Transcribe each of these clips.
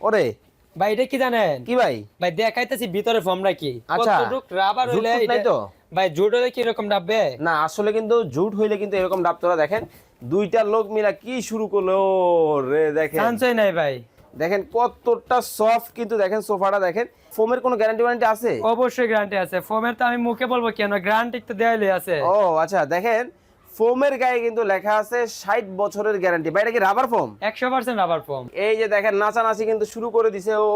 ওরে। ভাই এটা কি জানেন? কি ভাই? ভাই দেখাইতেছি ভিতরে ফর্মটা কি? আচ্ছা। রাবার হইলে এটা- তো? ভাই জুট হলে কি রকম ডাববে? না আসলে কিন্তু জুট হইলে কিন্তু এরকম ডাবতরা দেখেন দুইটা লোক মিলা কি শুরু করল রে দেখেন। চান্সই নাই ভাই। দেখেন কতটা সফট কিন্তু দেখেন সোফাটা দেখেন। ফোমের কোনো গ্যারান্টি ওয়ারেন্টি আছে? অবশ্যই গ্যারান্টি আছে। ফোমের তো আমি মুখে বলব কেন? গ্যারান্টি তো দেয়ালে আছে। ও আচ্ছা দেখেন ফোমের গায়ে কিন্তু লেখা আছে ষাট বছরের গ্যারান্টি। ভাই এটা কি রাবার ফোম একশো পার্সেন্ট রাবার ফোম এই যে দেখেন নাচানাচি কিন্তু শুরু করে দিছে ও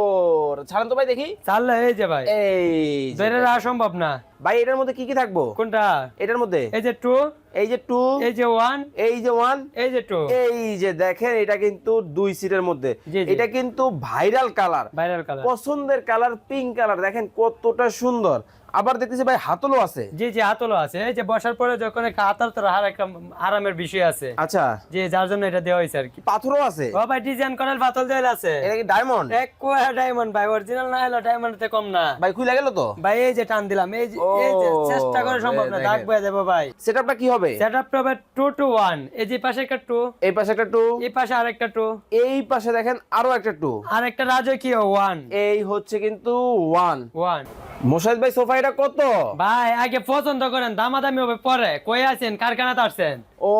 ছাড়েন তো ভাই দেখি। চাললে এই যে ভাই। এই যে ধরে রাখা সম্ভব না। ভাই এটার মধ্যে কি কি থাকব? কোনটা? এটার মধ্যে? এই যে টু এই যে টু এই যে ওয়ান এই যে ওয়ান এই যে টু এই যে দেখেন এটা কিন্তু দুই সিটের মধ্যে। এটা কিন্তু ভাইরাল কালার ভাইরাল কালার পছন্দের কালার পিঙ্ক কালার দেখেন কতটা সুন্দর। আবার দেখতেছি ভাই হাতলও আছে। জি জি হাতলও আছে। এই যে বসার পরে যখন একটা তোর আর একটা আরামের বিষয় আছে। আচ্ছা। যে যার জন্য এটা দেওয়া হয়েছে আর কি। পাথরও আছে? ও ভাই ডিজাইন করার পাতল দেওয়া আছে। এটা কি ডায়মন্ড এক কোয়া ডায়মন্ড ভাই অরিজিনাল না হলো ডায়মন্ড তে কম না। ভাই খুলে গেল তো? ভাই এই যে টান দিলাম। এই যে এই যে চেষ্টা করে সম্ভব না। দাগ বয়ে দেবো ভাই। সেটআপটা কি হবে? সেটআপ টু হবে টু টু ওয়ান এই যে পাশে একটা টু এই পাশে একটা টু এই পাশে আরেকটা টু এই পাশে দেখেন আরও একটা টু আর একটা রাজকীয় ওয়ান এই হচ্ছে কিন্তু ওয়ান ওয়ান মোশাহিদ ভাই সোফা এটা কত? ভাই আগে পছন্দ করেন দামাদামি হবে পরে। কই আছেন? কারখানাতে আসছেন? ও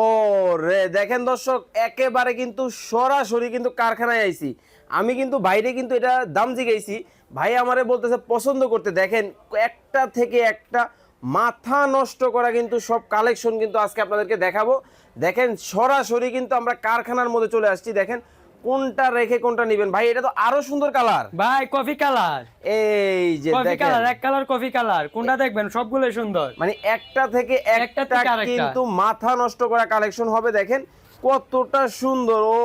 রে দেখেন দর্শক একেবারে কিন্তু সরাসরি কিন্তু কারখানায় আইছি। আমি কিন্তু বাইরে কিন্তু এটা দাম জিগাইছি। ভাই আমারে বলতেছে পছন্দ করতে। দেখেন একটা থেকে একটা মাথা নষ্ট করা কিন্তু সব কালেকশন কিন্তু আজকে আপনাদেরকে দেখাবো। দেখেন সরাসরি কিন্তু আমরা কারখানার মধ্যে চলে আসছি। দেখেন কোনটা রেখে কোনটা নিবেন? ভাই এটা তো আরও সুন্দর কালার। ভাই কফি কালার। এই যে কফি কালার এক কালার কফি কালার। কোনটা দেখবেন? সবগুলোই সুন্দর। মানে একটা থেকে একটা কিন্তু মাথা নষ্ট করা কালেকশন হবে দেখেন। কতটা সুন্দর ও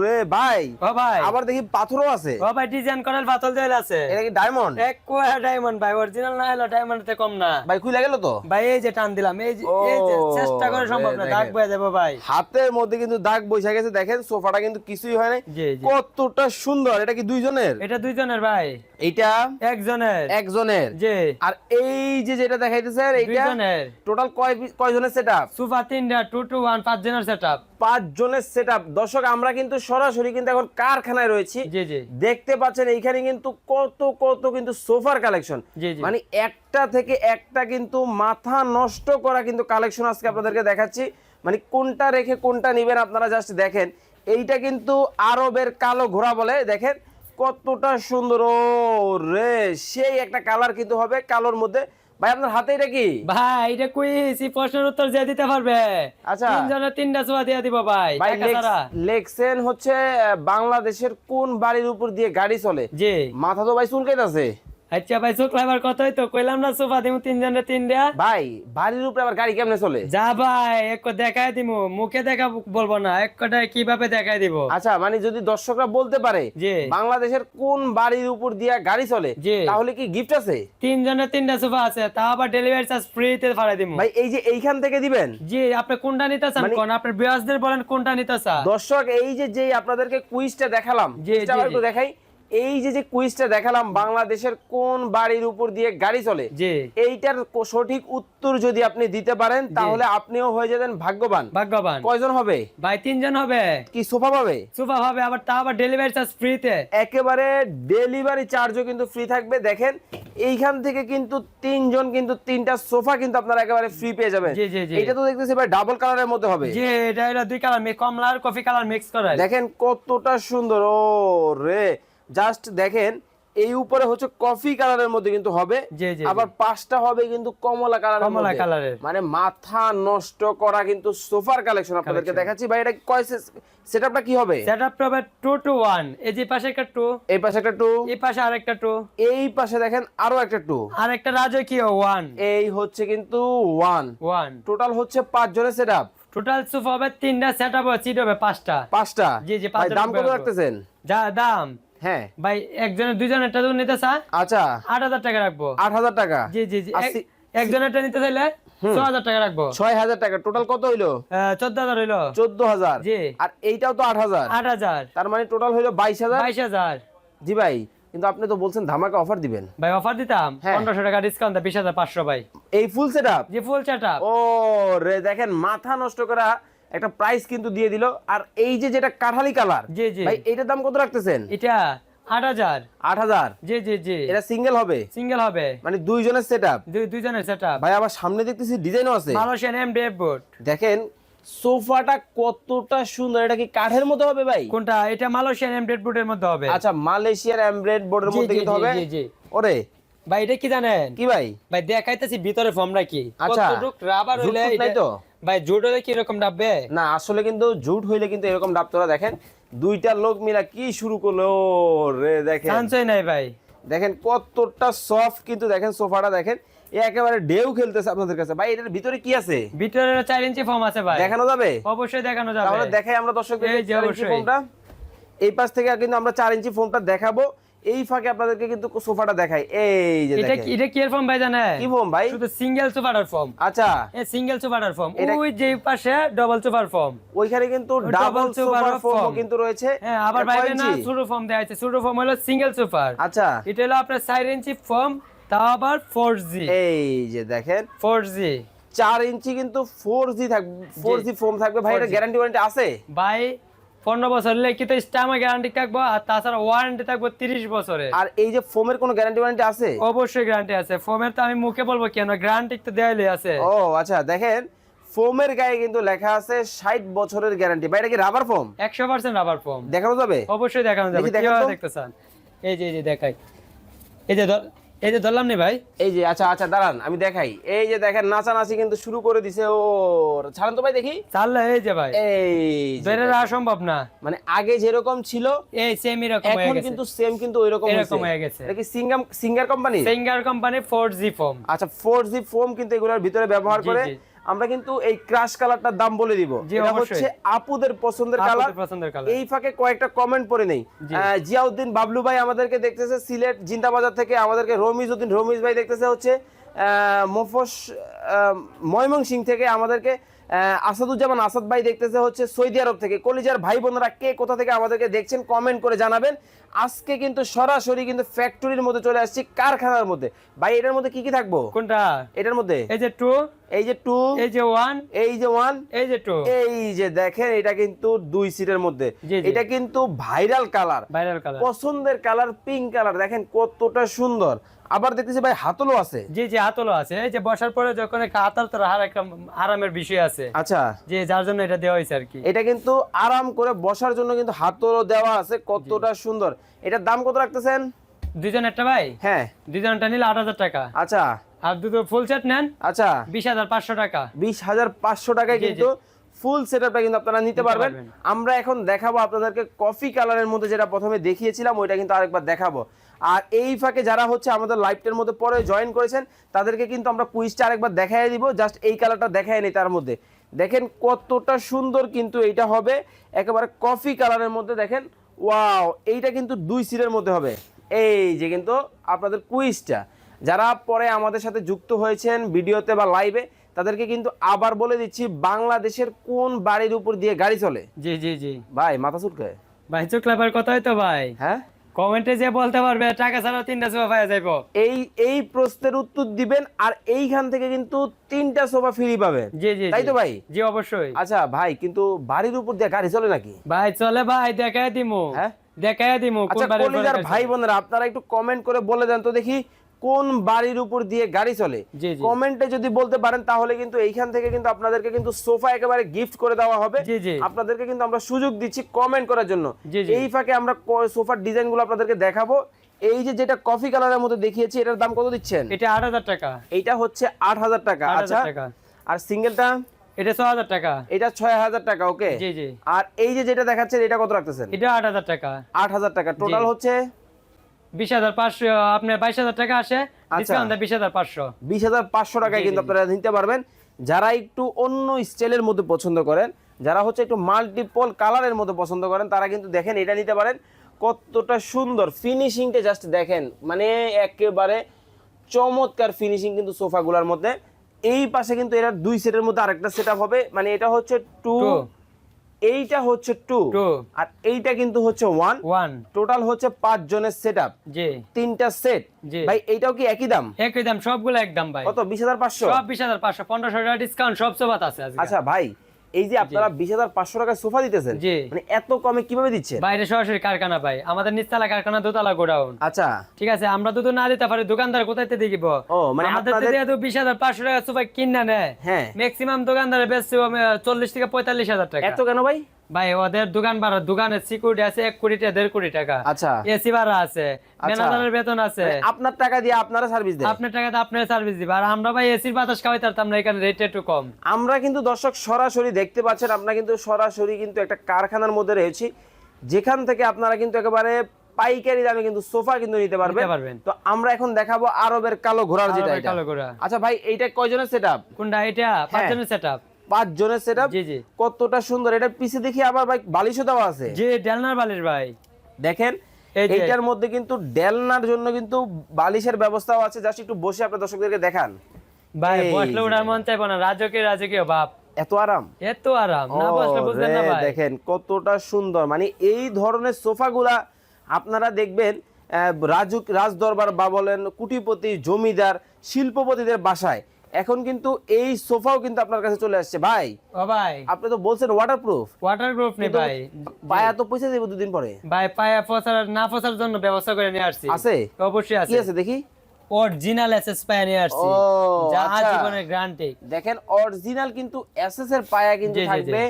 রে ভাই। ও ভাই। আবার দেখি পাথরও আছে। ও ভাই ডিজাইন করার পাতল দেওয়া আছে। এটা কি ডায়মন্ড এক কোয়া ডায়মন্ড ভাই অরিজিনাল না হলো ডায়মন্ড তে কম না। ভাই খুলে গেল তো? ভাই এই যে টান দিলাম এই যে এই যে চেষ্টা করে সম্ভব না দাগ বয়ে দেবো ভাই। হাতের মধ্যে কিন্তু দাগ বসে গেছে দেখেন সোফাটা কিন্তু কিছুই হয় জি। কতটা সুন্দর এটা কি দুইজনের? এটা দুইজনের ভাই। এইটা একজনের। একজনের। জি। আর এই যে যেটা দেখাইতেছে এইটা দুইজনের। টোটাল কয় পিস- কয়জনের সেটআপ সুফা তিনটা টু টু ওয়ান পাঁচ জনের সেট আপ পাঁচ জনের সেটআপ দর্শক আমরা কিন্তু সরাসরি কিন্তু এখন কারখানায় রয়েছি। জি জি। দেখতে পাচ্ছেন এইখানে কিন্তু কত কত কিন্তু সোফার কালেকশন মানে একটা থেকে একটা কিন্তু মাথা নষ্ট করা কিন্তু কালেকশন আজকে আপনাদেরকে দেখাচ্ছি। মানে কোনটা রেখে কোনটা নেবেন আপনারা জাস্ট দেখেন। এইটা কিন্তু আরবের কালো ঘোড়া বলে দেখেন। কতটা সুন্দর। ও রে সেই একটা কালার কিন্তু হবে কালোর মধ্যে। ভাই আপনার হাতে এটা কি? ভাই এটা কুইজ এই প্রশ্নের উত্তর যে দিতে পারবে। আচ্ছা। তিনজনের তিনটা সোফা দিয়ে দিব ভাই ভাই। লেক্সেন হচ্ছে বাংলাদেশের কোন বাড়ির উপর দিয়ে গাড়ি চলে? জি। মাথা তো ভাই চুলকাইতেছে। আচ্ছা ভাই তো কইলাম না সোফা দিমু তিনজনের তিনটা। ভাই বাড়ির উপরে আবার গাড়ি কেমনে চলে? যা ভাই এক দেখাই দিমু মুখে দেখা বলব না এক কীভাবে দেখাই দিব? আচ্ছা মানে যদি দর্শকরা বলতে পারে বাংলাদেশের কোন বাড়ির উপর দিয়া গাড়ি চলে তাহলে কি গিফট আছে? তিনজনের তিনটা সোফা আছে তা আবার ডেলিভারি চার্জ ফ্রিতে ফাড়াই দিমু। ভাই এই যে এইখান থেকে দিবেন? জি আপনি কোনটা নিতে চান মানে- কোন? আপনার বিয়াসদের বলেন কোনটা নিতে চান। দর্শক এই যে যে আপনাদেরকে কুইজটা দেখালাম জি, একটু দেখাই। এই যে যে কুইজটা দেখালাম বাংলাদেশের কোন বাড়ির উপর দিয়ে গাড়ি চলে এইটার সঠিক উত্তর যদি আপনি দিতে পারেন তাহলে আপনিও হয়ে যাবেন ভাগ্যবান। ভাগ্যবান। কয়জন হবে? ভাই তিনজন হবে। কি সোফা পাবে? সোফা হবে আবার তা আবার ডেলিভারি চার্জ ফ্রিতে একেবারে ডেলিভারি চার্জও কিন্তু ফ্রি থাকবে। দেখেন এইখান থেকে কিন্তু তিনজন কিন্তু তিনটা সোফা কিন্তু আপনারা একেবারে ফ্রি পেয়ে যাবেন। জি, জি, জি। এটা তো দেখতেছি ভাই ডাবল কালারের মধ্যে হবে। জি এটা এটা দুই কালার কমলা আর কফি কালার মিক্স করে দেখেন কতটা সুন্দর ও রে জাস্ট দেখেন এই উপরে হচ্ছে কফি কালারের মধ্যে কিন্তু হবে। আবার পাঁচটা হবে কিন্তু কমলা কালারের কমলা। কালারের। মানে মাথা নষ্ট করা কিন্তু সোফার কালেকশন আপনাদেরকে দেখাচ্ছি। ভাই এটা কয় সেটআপটা কি হবে? সেটআপ হবে টু টু ওয়ান এই যে পাশে একটা টু এই পাশে একটা টু এই পাশে আরেকটা টু এই পাশে দেখেন আরও একটা টু আর একটা রাজকীয় ওয়ান এই হচ্ছে কিন্তু ওয়ান ওয়ান টোটাল হচ্ছে পাঁচ জনের সেট আপ টোটাল সোফা হবে তিনটা সেটআপ হবে সিট হবে পাঁচটা। পাঁচটা? জি, জি, দাম কত। রাখতেছেন? যা দাম। হ্যাঁ। ভাই একজনের দুইজনের টা যদি নিতে চা আচ্ছা। আট হাজার টাকা রাখব। আট হাজার টাকা? জি জি জি। নিতে চাইলে ছ হাজার টাকা রাখব। ছয় হাজার টাকা। টোটাল কত হইল? চোদ্দ হাজার হইল। চোদ্দ হাজার। জি। আর এইটাও তো আট হাজার। আট হাজার। তার মানে টোটাল হইল বাইশ হাজার? বাইশ হাজার। জি ভাই কিন্তু আপনি তো বলছেন ধামাকা অফার দিবেন। ভাই অফার দিতাম। হ্যাঁ। পনেরোশো টাকা ডিসকাউন্ট বিশ হাজার পাঁচশো ভাই। এই ফুল সেট আপ যে ফুল সেটআপ ও রে দেখেন মাথা নষ্ট করা একটা প্রাইস কিন্তু দিয়ে দিল। আর এই যে যেটা কাঠালি কালার জি জি। ভাই এইটার দাম কত রাখতেছেন? এটা আট হাজার। আট হাজার? জি জি জি। এটা সিঙ্গেল হবে? সিঙ্গেল হবে। মানে দুইজনের সেট আপ দুই দুইজনের সেট আপ ভাই আবার সামনে দেখতেছি ডিজাইনও আছে। মালয়েশিয়ান এম ডেভ বোর্ড দেখেন সোফাটা কতটা সুন্দর এটা কি কাঠের মতো হবে ভাই? কোনটা? এটা মালয়েশিয়ান এম ডেভ বোর্ডের মধ্যে হবে। আচ্ছা মালয়েশিয়ার এমব্রেড বোর্ডের মধ্যে কিন্তু হবে? জি, জি। ওরে। ভাই এটা কি জানেন? কি ভাই? ভাই দেখাইতেছি ভিতরে ফর্মটা কি। আচ্ছা। রাবার হইলে তো? ভাই জুট হলে কি রকম ডাববে না আসলে কিন্তু জুট হইলে কিন্তু এরকম ডাবতরা দেখেন দুইটা লোক মিলা কি শুরু করল রে দেখেন। চান্সই নাই ভাই। দেখেন কতটা সফট কিন্তু দেখেন সোফাটা দেখেন একেবারে ঢেউ খেলতেছে আপনাদের কাছে। ভাই এটার ভিতরে কি আছে? ভিতরে চার ইঞ্চি ফর্ম আছে ভাই। দেখানো যাবে? অবশ্যই দেখানো যাবে। তাহলে দেখাই আমরা দর্শকদের এই যে। ফোনটা এই পাশ থেকে কিন্তু আমরা চার ইঞ্চি ফোনটা দেখাবো। এই ফাঁকে আপনাদেরকে কিন্তু সোফাটা দেখাই। এই যে এটা কি এটা কি ফর্ম ভাই জানেন? কি ফোন ভাই? শুধু সিঙ্গেল সুপার ফর্ম আচ্ছা। এই সিঙ্গেল সুপার ফর্ম ওই যে পাশে ডাবল সুপার ফর্ম ওইখানে কিন্তু ডাবল ফোম foam। কিন্তু রয়েছে। হ্যাঁ আবার ভাইবে না ছোট ফর্ম দেওয়া আছে। ছোট ফর্ম হলো সিঙ্গেল সুপার আচ্ছা। এটা হলো আপনার চার ইঞ্চি ফর্ম তাও আবার ফোর জি এই যে দেখেন। ফোর জি চার ইঞ্চি কিন্তু ফোর জি থাকবে ফোর জি। ফোম থাকবে। ভাই এটা গ্যারান্টি ওয়ারেন্টি আছে? ভাই পনেরো বছর হলে কি তো স্টামা গ্যারান্টি থাকব আর তাছাড়া ওয়ারেন্টি থাকব তিরিশ বছরে আর এই যে ফোমের কোনো গ্যারান্টি ওয়ারেন্টি আছে? অবশ্যই গ্যারান্টি আছে। ফোমের তো আমি মুখে বলব কেন? গ্যারান্টি তো দেয়ালে আছে। ও আচ্ছা দেখেন ফোমের গায়ে কিন্তু লেখা আছে ষাট বছরের গ্যারান্টি ভাই এটা কি রাবার ফোম একশো পার্সেন্ট রাবার ফোম দেখানো যাবে? অবশ্যই দেখানো যাবে। দেখতে চান? এই যে এই যে দেখাই। এই যে ধর- এই যে ধরলাম নি ভাই। এই যে আচ্ছা আচ্ছা দাঁড়ান আমি দেখাই। এই যে দেখেন নাচানাচি কিন্তু শুরু করে দিছে ও ছাড়েন তো ভাই দেখি। চাললে এই যে ভাই এই বেরে ধরে রাখা সম্ভব না। মানে আগে যেরকম ছিল এই সেম এরকম হয়ে গেছে। এখন কিন্তু সেম কিন্তু ওই রকম এরকম হয়ে গেছে। এটা কি Singham Singer company Singer company four G foam আচ্ছা ফোর জি ফোম কিন্তু এগুলোর ভিতরে ব্যবহার করে। আমরা কিন্তু এই ক্রাশ কালারটার দাম বলে দিব। এটা হচ্ছে আপুদের পছন্দের কালার পছন্দের কালার এই ফাঁকে কয়েকটা কমেন্ট পড়ে নেই। জিয়াউদ্দিন বাবলু ভাই আমাদেরকে দেখতেছে সিলেট জিন্দাবাজার থেকে আমাদেরকে রমিজউদ্দিন রমিজ ভাই দেখতেছে হচ্ছে আহ, মফস ময়মনসিং থেকে আমাদেরকে আসাদুজ্জামান আসাদ ভাই দেখতেছে হচ্ছে সৌদি আরব থেকে। কলিজার ভাই বোনরা কে কোথা থেকে আমাদেরকে দেখছেন কমেন্ট করে জানাবেন। আজকে কিন্তু সরাসরি কিন্তু ফ্যাক্টরির মধ্যে চলে আসছি কারখানার মধ্যে। ভাই এটার মধ্যে কি কি থাকব? কোনটা? এটার মধ্যে? এই যে টু এই যে টু এই যে ওয়ান এই যে ওয়ান এই যে টু এই যে দেখেন এটা কিন্তু দুই সিটের মধ্যে। এটা কিন্তু ভাইরাল কালার ভাইরাল কালার পছন্দের কালার পিঙ্ক কালার দেখেন কতটা সুন্দর। আবার দেখতেছি ভাই হাতলও আছে। জি জি হাতলও আছে। এই যে বসার পরে যখন একটা হাতাল তো একটা আরামের বিষয় আছে। আচ্ছা। যে যার জন্য এটা দেওয়া হয়েছে আর কি। এটা কিন্তু আরাম করে বসার জন্য কিন্তু হাতলও দেওয়া আছে কতটা সুন্দর। এটার দাম কত রাখতেছেন? দুজন একটা ভাই? হ্যাঁ। দুজনটা নিলে আট হাজার টাকা। আচ্ছা। আর দুটো ফুল সেট নেন। আচ্ছা। বিশ হাজার পাঁচশো টাকা। বিশ হাজার পাঁচশো টাকায়। কিন্তু ফুল সেটআপটা কিন্তু আপনারা নিতে পারবেন। পারবেন। আমরা এখন দেখাবো আপনাদেরকে কফি কালারের মধ্যে যেটা প্রথমে দেখিয়েছিলাম ওইটা কিন্তু আরেকবার দেখাবো। আর এই ফাঁকে যারা হচ্ছে আমাদের লাইভটার মধ্যে পরে জয়েন করেছেন তাদেরকে কিন্তু আমরা কুইজটা আরেকবার দেখাই দিব। জাস্ট এই কালারটা দেখাই নেই তার মধ্যে। দেখেন কতটা সুন্দর কিন্তু এইটা হবে। একেবারে কফি কালারের মধ্যে দেখেন। ওয়াও এইটা কিন্তু দুই সিটের মধ্যে হবে। এই যে কিন্তু আপনাদের কুইজটা যারা পরে আমাদের সাথে যুক্ত হয়েছেন ভিডিওতে বা লাইভে তাদেরকে কিন্তু আবার বলে দিচ্ছি বাংলাদেশের কোন বাড়ির উপর দিয়ে গাড়ি চলে? জি জি জি। ভাই মাথা চুলকায়। ভাই চোখলাবার কথাই তো ভাই। হ্যাঁ? কমেন্টে যে বলতে পারবে টাকা ছাড়া তিনটা সোফা পাওয়া যাইবো। এই এই প্রশ্নের উত্তর দিবেন আর এইখান থেকে কিন্তু তিনটা সোফা ফ্রি পাবে জি জি তাই তো ভাই? জি অবশ্যই। আচ্ছা ভাই কিন্তু বাড়ির উপর দিয়ে গাড়ি চলে নাকি? ভাই চলে ভাই দেখায় দিমু। হ্যাঁ? দেখায় দিমু কোন আচ্ছা কলিজার ভাই বোনেরা আপনারা একটু কমেন্ট করে বলে দেন তো দেখি কোন বাড়ির উপর দিয়ে গাড়ি চলে। কমেন্টে যদি বলতে পারেন তাহলে কিন্তু এইখান থেকে কিন্তু আপনাদেরকে কিন্তু সোফা একেবারে গিফট করে দেওয়া হবে। আপনাদেরকে কিন্তু আমরা সুযোগ দিচ্ছি কমেন্ট করার জন্য। এই ফাঁকে আমরা সোফার ডিজাইনগুলো আপনাদেরকে দেখাবো। এই যে যেটা কফি কালারের মধ্যে দেখিয়েছি এটার দাম কত দিচ্ছেন? এটা আট হাজার টাকা। এটা হচ্ছে আট হাজার টাকা। আচ্ছা আর সিঙ্গেলটা? এটা ছ হাজার টাকা। এটা ছয় হাজার টাকা ওকে? জি জি। আর এই যে যেটা দেখাচ্ছেন এটা কত রাখতেছেন? এটা আট হাজার টাকা। আট হাজার টাকা। টোটাল হচ্ছে? বিশ হাজার পাঁচশো আপনার বাইশ হাজার টাকা আসে আচ্ছা। বিশ হাজার পাঁচশো। বিশ হাজার পাঁচশো টাকায় কিন্তু আপনারা নিতে পারবেন। যারা একটু অন্য স্টাইলের মধ্যে পছন্দ করেন যারা হচ্ছে একটু মাল্টিপল কালারের মধ্যে পছন্দ করেন তারা কিন্তু দেখেন এটা নিতে পারেন। কতটা সুন্দর ফিনিশিংটা জাস্ট দেখেন মানে একেবারে চমৎকার ফিনিশিং কিন্তু সোফাগুলোর মধ্যে। এই পাশে কিন্তু এটার দুই সেটের মধ্যে আরেকটা সেট হবে মানে এটা হচ্ছে টু. এইটা হচ্ছে টু আর এইটা কিন্তু হচ্ছে ওয়ান ওয়ান টোটাল হচ্ছে পাঁচ জনের সেট জি। তিনটা সেট। ভাই এইটাও কি একই দাম? একই দাম সবগুলো একদম ভাই। কত? বিশ হাজার পাঁচশো? সব বিশ হাজার পাঁচশো পনেরোশো টাকা ডিসকাউন্ট সব সবাত আছে আচ্ছা ভাই এই যে আপনারা বিশ হাজার পাঁচশো টাকায় সোফা দিতেছেন মানে এত কমে কীভাবে দিচ্ছে বাইরে সরাসরি কারখানা পাই। আমাদের নিচতলা কারখানা দোতলা গোডাউন। আচ্ছা। ঠিক আছে আমরা দুটো না দিতে পারি দোকানদার কোথায় দেখিব ও, মানে আমাদের বিশ হাজার পাঁচশো টাকা সোফা কিনা নেয় হ্যাঁ। ম্যাক্সিমাম দোকানদারে বেচছে চল্লিশ থেকে পঁয়তাল্লিশ হাজার টাকা। এত কেন ভাই? ভাই ওদের দোকান ভাড়া দোকানের সিকিউরিটি আছে এক কোটি টাকা দেড় কোটি টাকা। আচ্ছা। এসি ভাড়া আছে ম্যানেজারের বেতন আছে। মানে আপনার টাকা দিয়ে আপনারা সার্ভিস দেন? আপনার টাকাতে আপনার সার্ভিস দিবে। আর আমরা ভাই এসির বাতাস খাওয়াই তার আমরা এখানে রেট একটু কম। আমরা কিন্তু দর্শক সরাসরি দেখতে পাচ্ছেন আমরা কিন্তু সরাসরি কিন্তু একটা কারখানার মধ্যে রয়েছি যেখান থেকে আপনারা কিন্তু একেবারে পাইকারি দামে কিন্তু সোফা কিন্তু নিতে পারবেন। তো আমরা এখন দেখাবো আরবের কালো ঘোড়ার যেটা। কালো ঘোড়া। আচ্ছা ভাই এইটা কয়জনের সেট আপ কোনটা এটা পাঁচজনের সেট আপ পাঁচ জনের সেট জি জি। কতটা সুন্দর। এটা পিছে দেখি আবার ভাই বালিশও দেওয়া আছে। জি ডেলনার বালির ভাই। দেখেন এই এইটার মধ্যে কিন্তু ডেলনার জন্য কিন্তু বালিশের ব্যবস্থাও আছে। জাস্ট একটু বসে আপনার দর্শকদেরকে দেখান। ভাই বসলে। ওঠার মন চাইব না। রাজকীয় রাজকীয় বাপ। এত আরাম। এত আরাম। না বসলে ও বুঝলেন না ভাই। দেখেন কতটা সুন্দর। মানে এই ধরনের সোফাগুলা আপনারা দেখবেন রাজুক রাজদরবার বা বলেন কুটিপতি জমিদার শিল্পপতিদের বাসায়। এখন কিন্তু এই সোফাও কিন্তু আপনার কাছে চলে আসছে। ভাই ও ভাই। আপনি তো বলছেন ওয়াটারপ্রুফ ওয়াটার গ্রুপ নেই ভাই। পায়া তো পয়সা দেবো দুদিন পরে। ভাই পায়া ফসার না ফসার জন্য ব্যবস্থা করে নিয়ে আসছি। আছে? অবশ্যই আছে। কি আছে দেখি? অরিজিনাল এসএস পায়া নিয়ে আসছি। যা আচ্ছা। জীবনের গ্যারান্টি দেখেন অরিজিনাল কিন্তু এসএস এর পায়া কিন্তু। থাকবে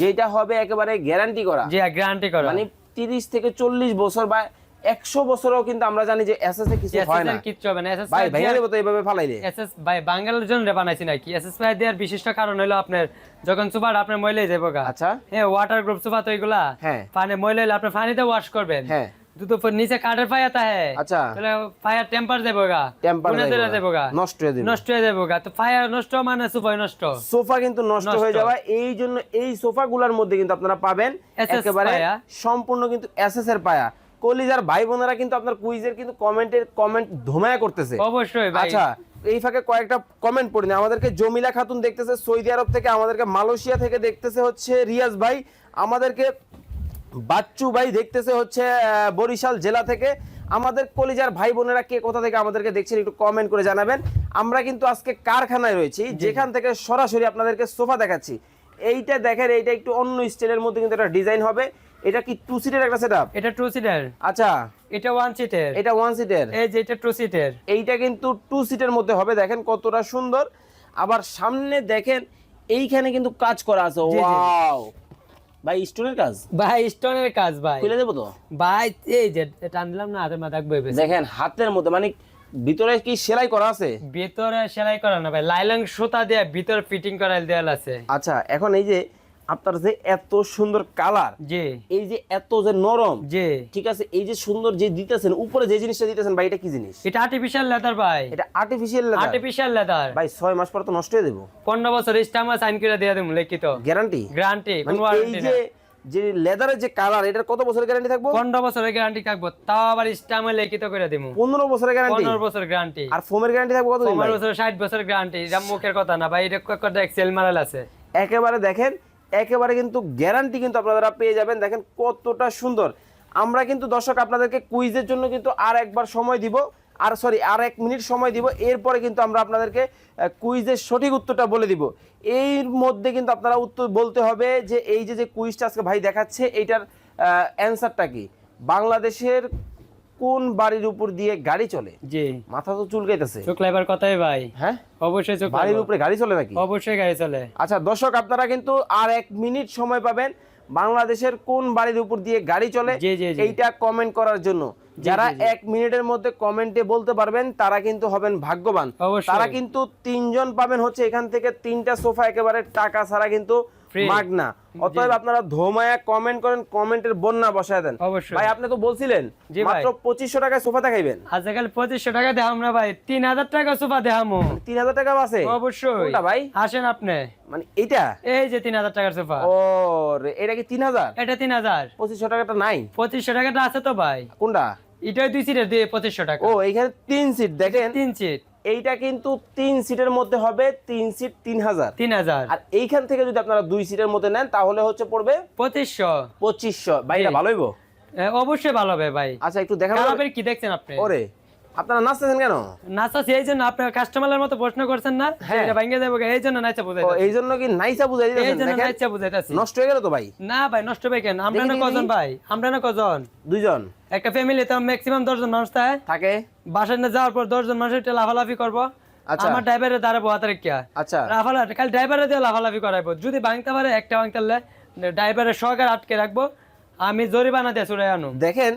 যেটা হবে একেবারে গ্যারান্টি করা। জি গ্যারান্টি করা। মানে তিরিশ থেকে চল্লিশ বছর বা একশো বছরও কিন্তু আমরা জানি যে এসএস এ কিছু হয় না। কিচ্ছু হবে না। এসএস ভাই ভেঙে দেবো তো এইভাবে ফালাইলে। এসএস ভাই বাঙালির জন্য বানাইছি নাকি? এসএস পায়া দেওয়ার বিশিষ্ট কারণ হলো আপনার যখন সুপার আপনার যাব গা। আচ্ছা। হ্যাঁ ওয়াটার গ্রুপ সুপার তো এগুলা। হ্যাঁ। পানি ময়লা হলে আপনি পানিতে ওয়াশ করবেন। হ্যাঁ। দুটো নিচে কাঠের তা হ্যাঁ। আচ্ছা। তাহলে ফায়ার টেম্পার দেবো গা। টেম্পার দেবো গা। নষ্ট হয়ে যাবে নষ্ট হয়ে যাব গা। তো ফায়ার নষ্ট মানে সুপার নষ্ট। সোফা কিন্তু নষ্ট। হয়ে যাওয়া। এই জন্য এই সোফা গুলার মধ্যে কিন্তু আপনারা পাবেন একেবারে সম্পূর্ণ কিন্তু এসএস এর পায়া। কলিজার ভাই বোনেরা কিন্তু আপনার কুইজের কিন্তু কমেন্টের কমেন্ট ধুমায়া করতেছে। অবশ্যই ভাই। আচ্ছা এই ফাঁকে কয়েকটা কমেন্ট পড়ি আমাদেরকে জমিলা খাতুন দেখতেছে সৌদি আরব থেকে আমাদেরকে মালয়েশিয়া থেকে দেখতেছে হচ্ছে রিয়াজ ভাই। আমাদেরকে বাচ্চু ভাই দেখতেছে হচ্ছে বরিশাল জেলা থেকে। আমাদের কলিজার ভাই বোনেরা কে কোথা থেকে আমাদেরকে দেখছেন একটু কমেন্ট করে জানাবেন। আমরা কিন্তু আজকে কারখানায় রয়েছি যেখান থেকে সরাসরি আপনাদেরকে সোফা দেখাচ্ছি। এইটা দেখেন এইটা একটু অন্য স্টাইলের মধ্যে কিন্তু একটা ডিজাইন হবে। এটা কি টু সিটের একটা সেটআপ এটা টু সিটার আচ্ছা। এটা ওয়ান সিটের এটা ওয়ান সিটের এই যে এটা টু সিটের এইটা কিন্তু টু সিটের মধ্যে হবে। দেখেন কতটা সুন্দর। আবার সামনে দেখেন এইখানে কিন্তু কাজ করা আছে। ওয়াও ভাই স্টোনের কাজ? ভাই স্টোনের কাজ ভাই। খুলে দেবো তো? ভাই এই যে টান দিলাম না হাতের মাথা বই দেখেন হাতের মধ্যে মানে ভিতরে কি সেলাই করা আছে? ভিতরে সেলাই করা না ভাই। লাইলং সুতা দিয়ে ভিতরে ফিটিং করা দেওয়াল আছে। আচ্ছা এখন এই যে আপনার যে এত সুন্দর কালার জি। এই যে এত যে নরম জি। ঠিক আছে? এই যে সুন্দর যে দিতেছেন উপরে যে জিনিসটা দিতেছেন ভাই এটা কি জিনিস? এটা আর্টিফিশিয়াল লেদার ভাই। এটা আর্টিফিশিয়াল লেদার আর্টিফিশিয়াল লেদার ভাই ছয় মাস পর তো নষ্ট হয়ে দেবো পনেরো বছর স্টামা সাইন করে দিয়ে দেবো লিখিত। গ্যারান্টি গ্যারান্টি মানে কোনো এই ওয়ারেন্টি যে না যে লেদারের যে কালার এটার কত বছরের গ্যারান্টি থাকব? পনেরো বছরের গ্যারান্টি থাকব তাও আবার স্টামে লিখিত করে দিব। পনেরো বছরের গ্যারান্টি পনেরো বছর গ্যারান্টি আর ফোমের গ্যারান্টি থাকব কত পনেরো বছর ষাট বছর গ্যারান্টি এটা মুখের কথা না ভাই এটা কয়েকটা এক্সেল মারাল আছে? একেবারে দেখেন একেবারে কিন্তু গ্যারান্টি কিন্তু আপনারা পেয়ে যাবেন। দেখেন কতটা সুন্দর। আমরা কিন্তু দর্শক আপনাদেরকে কুইজের জন্য কিন্তু আর একবার সময় দিব। আর সরি আর এক মিনিট সময় দিব। এরপরে কিন্তু আমরা আপনাদেরকে কুইজের সঠিক উত্তরটা বলে দিব। এর মধ্যে কিন্তু আপনারা উত্তর বলতে হবে যে, এই যে যে কুইজটা আজকে ভাই দেখাচ্ছে এইটার অ্যান্সারটা কি? বাংলাদেশের কোন বাড়ির উপর দিয়ে গাড়ি চলে? জি। মাথা তো চুলকাইতেছে। চোখ লাইবার কথাই ভাই। হ্যাঁ? অবশ্যই চোখ বাড়ির উপরে গাড়ি চলে নাকি? অবশ্যই গাড়ি চলে। আচ্ছা দর্শক আপনারা কিন্তু আর এক মিনিট সময় পাবেন বাংলাদেশের কোন বাড়ির উপর দিয়ে গাড়ি চলে। এইটা কমেন্ট করার জন্য। যারা এক মিনিটের মধ্যে কমেন্টে বলতে পারবেন তারা কিন্তু হবেন ভাগ্যবান। তারা কিন্তু তিনজন পাবেন হচ্ছে এখান থেকে তিনটা সোফা একেবারে টাকা ছাড়া কিন্তু। মাগনা অতএব আপনারা ধোমায়া কমেন্ট করেন কমেন্টের বন্যা বসায় দেন। অবশ্যই। ভাই আপনি তো বলছিলেন ভাই। মাত্র পঁচিশশো টাকায় সোফা দেখাইবেন। আজকাল পঁচিশশো টাকা দেখাম না ভাই। তিন হাজার টাকা সোফা দেখামো। তিন হাজার টাকা আছে অবশ্যই। কোনটা ভাই? আসেন আপনি। মানে এটা এই যে তিন হাজার টাকার সোফা। ও রে, এটা কি তিন হাজার? এটা তিন হাজার। পঁচিশশো টাকাটা নাই। পঁচিশশো টাকাটা আছে তো ভাই। কোনটা? এটাই দুই সিটের দিয়ে পঁচিশশো টাকা। ও এখানে তিন সিট দেখেন। তিন সিট এইটা কিন্তু তিন সিটের মধ্যে হবে তিন সিট তিন হাজার। তিন হাজার। আর এইখান থেকে যদি আপনারা দুই সিটের মধ্যে নেন তাহলে হচ্ছে পড়বে পঁচিশশো। পঁচিশশো। ভাইরা ভালোই গো। অবশ্যই ভালো হবে ভাই। আচ্ছা একটু দেখা কি দেখছেন আপনি? ওরে আপনারা নাচতেছেন কেন? নাচা এই জন্য আপনার কাস্টমারের মতো প্রশ্ন করছেন না হ্যাঁ। এটা ভাঙ্গে যাব এই জন্য নাচা ও, এই জন্য কি নাইসা বুঝাই এই জন্য নাচা বুঝাইতেছি। নষ্ট হয়ে গেল তো ভাই। না ভাই নষ্ট ভাই কেন? আমরা না কজন ভাই? আমরা না কজন? দুইজন। একটা ফ্যামিলিতে ম্যাক্সিমাম দশজন মানুষ থাকে। থাকে। বাসায় না যাওয়ার পর দশজন মানুষ একটা লাফালাফি করব। আচ্ছা। আমার ড্রাইভারের দাঁড়াবো হাতের কিয়া আচ্ছা। লাফালাফি খালি ড্রাইভারে দিয়ে লাফালাফি করাইবো। যদি ভাঙতে পারে একটা ভাঙতে ড্রাইভারের সহকারে আটকে রাখব। আমি জরিমানা দিয়ে চুড়ে আনো। দেখেন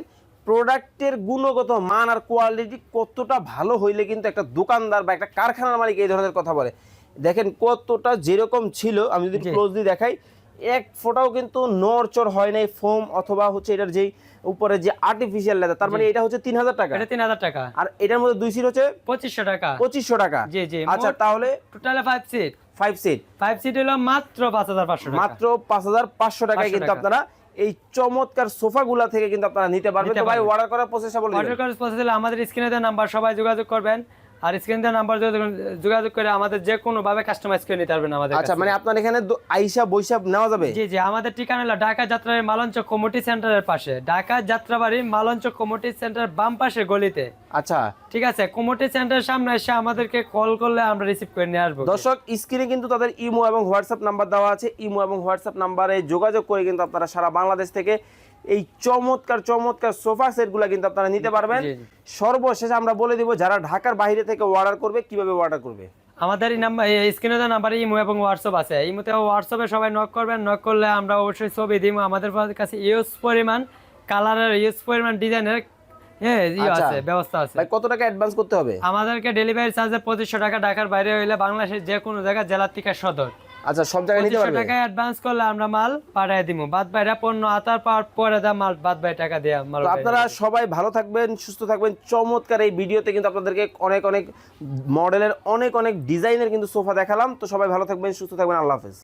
প্রোডাক্টের গুণগত মান আর কোয়ালিটি কতটা ভালো হইলে কিন্তু একটা দোকানদার বা একটা কারখানার মালিক এই ধরনের কথা বলে। দেখেন কতটা যেরকম ছিল আমি যদি ক্লোজলি দেখাই এক ফোটাও কিন্তু নড়চড় হয় নাই ফোম অথবা হচ্ছে এটার যে উপরে যে আর্টিফিশিয়াল লেদার তার মানে এটা হচ্ছে তিন হাজার টাকা। এটা তিন হাজার টাকা। আর এটার মধ্যে দুই সিট হচ্ছে পঁচিশশো টাকা। পঁচিশশো টাকা। জি জি আচ্ছা তাহলে total five seat five seat five seat হলো মাত্র পাঁচ হাজার পাঁচশো টাকা। মাত্র পাঁচ হাজার পাঁচশো টাকায় কিন্তু আপনারা এই চমৎকার সোফাগুলা থেকে কিন্তু আপনারা নিতে পারবেন। তো ভাই অর্ডার করার প্রসেসটা বলে অর্ডার করার প্রসেসে আমাদের স্ক্রিনে দেওয়া নাম্বার সবাই যোগাযোগ করবেন। আর স্ক্রিনে দেওয়া নাম্বার যোগাযোগ করে আমাদের যে কোনো ভাবে কাস্টমাইজ করে নিতে পারবেন আমাদের আচ্ছা মানে আপনার এখানে আইসা বৈশা নেওয়া যাবে? জি জি আমাদের ঠিকানা হলো ঢাকা যাত্রাবাড়ি মালঞ্চ কমিটি সেন্টারের পাশে। ঢাকা যাত্রাবাড়ি মালঞ্চ কমিটি সেন্টার বাম পাশে গলিতে। আচ্ছা। ঠিক আছে কমিটি সেন্টারের সামনে এসে আমাদেরকে কল করলে আমরা রিসিভ করে নিয়ে আসব। দর্শক স্ক্রিনে কিন্তু তাদের ইমো এবং হোয়াটসঅ্যাপ নাম্বার দেওয়া আছে। ইমো এবং হোয়াটসঅ্যাপ নাম্বারে যোগাযোগ করে কিন্তু আপনারা সারা বাংলাদেশ থেকে এই চমৎকার চমৎকার সোফা সেটগুলো কিন্তু আপনারা নিতে পারবেন। সর্বশেষ আমরা বলে দিব যারা ঢাকার বাইরে থেকে অর্ডার করবে কীভাবে অর্ডার করবে। আমাদের নাম্বার এই স্ক্রিনে দেওয়া নাম্বারে ইমো এবং হোয়াটসঅ্যাপ আছে। ইমোতে হোয়াটসঅ্যাপে সবাই নক করবেন নক করলে আমরা অবশ্যই ছবি দিব। আমাদের কাছে ইউজ পরিমাণ কালারের ইউজ পরিমাণ ডিজাইনের হ্যাঁ ইয়ে আচ্ছা। আছে ব্যবস্থা আছে। ভাই কত টাকা অ্যাডভান্স করতে হবে? আমাদেরকে ডেলিভারি চার্জে পঁচিশশো টাকা ঢাকার বাইরে হইলে বাংলাদেশের যে কোনো জায়গায় জেলার থেকে সদর। আচ্ছা সব জায়গায় নিতে পারবে? টাকা অ্যাডভান্স করলে আমরা মাল পাঠায় দিব বাদ বাইরা পণ্য আতার পাওয়ার পরে দা মাল বাদ বাই টাকা দেয়া মাল আপনারা সবাই ভালো থাকবেন সুস্থ থাকবেন। চমৎকার এই ভিডিওতে কিন্তু আপনাদেরকে অনেক অনেক মডেলের অনেক অনেক ডিজাইনের কিন্তু সোফা দেখালাম। তো সবাই ভালো থাকবেন সুস্থ থাকবেন আল্লাহ হাফেজ।